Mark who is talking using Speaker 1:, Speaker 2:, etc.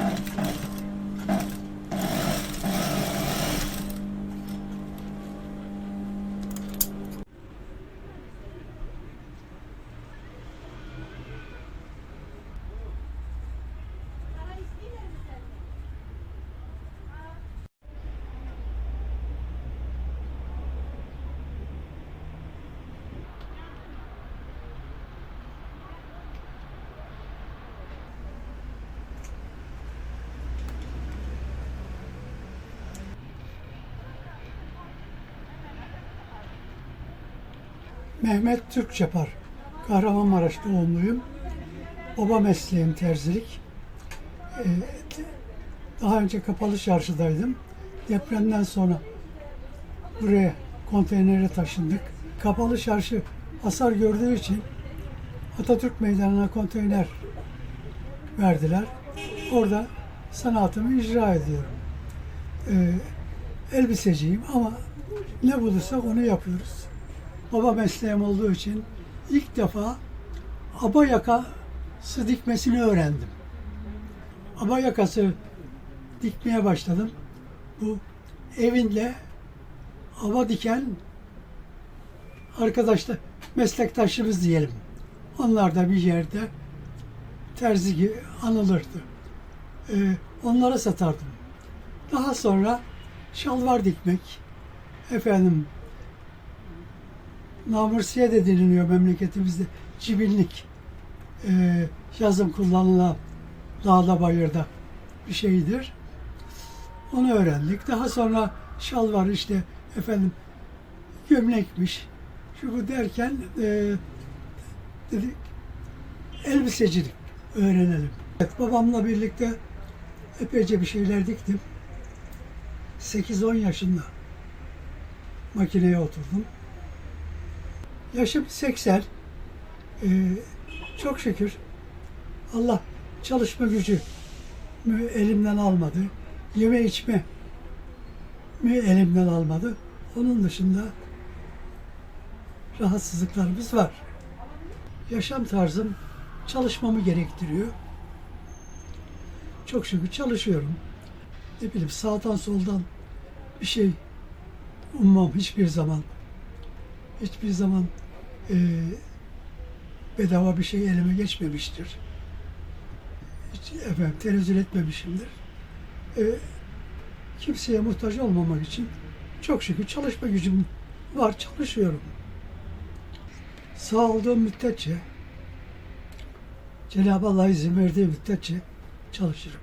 Speaker 1: Thank you. Mehmet Türk yapar. Kahramanmaraş doğumluyum. Baba mesleğim terzilik. Ee, daha önce kapalı çarşıdaydım. Depremden sonra buraya konteynere taşındık. Kapalı çarşı hasar gördüğü için Atatürk Meydanı'na konteyner verdiler. Orada sanatımı icra ediyorum. Ee, elbiseciyim ama ne bulursak onu yapıyoruz. Baba mesleğim olduğu için ilk defa aba yakası dikmesini öğrendim. Aba yakası dikmeye başladım. Bu evinle aba diken arkadaşlar, meslektaşımız diyelim. Onlar da bir yerde terzi gibi anılırdı. Ee, onlara satardım. Daha sonra şalvar dikmek, efendim namursiye de deniliyor memleketimizde. Cibinlik. Ee, yazın kullanılan dağda bayırda bir şeydir. Onu öğrendik. Daha sonra şalvar işte efendim gömlekmiş. Şu bu derken e, dedik elbisecilik öğrenelim. Evet, babamla birlikte epeyce bir şeyler diktim. 8-10 yaşında makineye oturdum. Yaşım 80. Ee, çok şükür Allah çalışma gücü mü elimden almadı. Yeme içme mi elimden almadı. Onun dışında rahatsızlıklarımız var. Yaşam tarzım çalışmamı gerektiriyor. Çok şükür çalışıyorum. Ne bileyim sağdan soldan bir şey ummam hiçbir zaman. Hiçbir zaman eee, bedava bir şey elime geçmemiştir. Hiç efendim tenezzül etmemişimdir. Eee, kimseye muhtaç olmamak için çok şükür çalışma gücüm var, çalışıyorum. Sağ olduğum müddetçe, Cenab-ı Allah izin verdiği müddetçe çalışırım.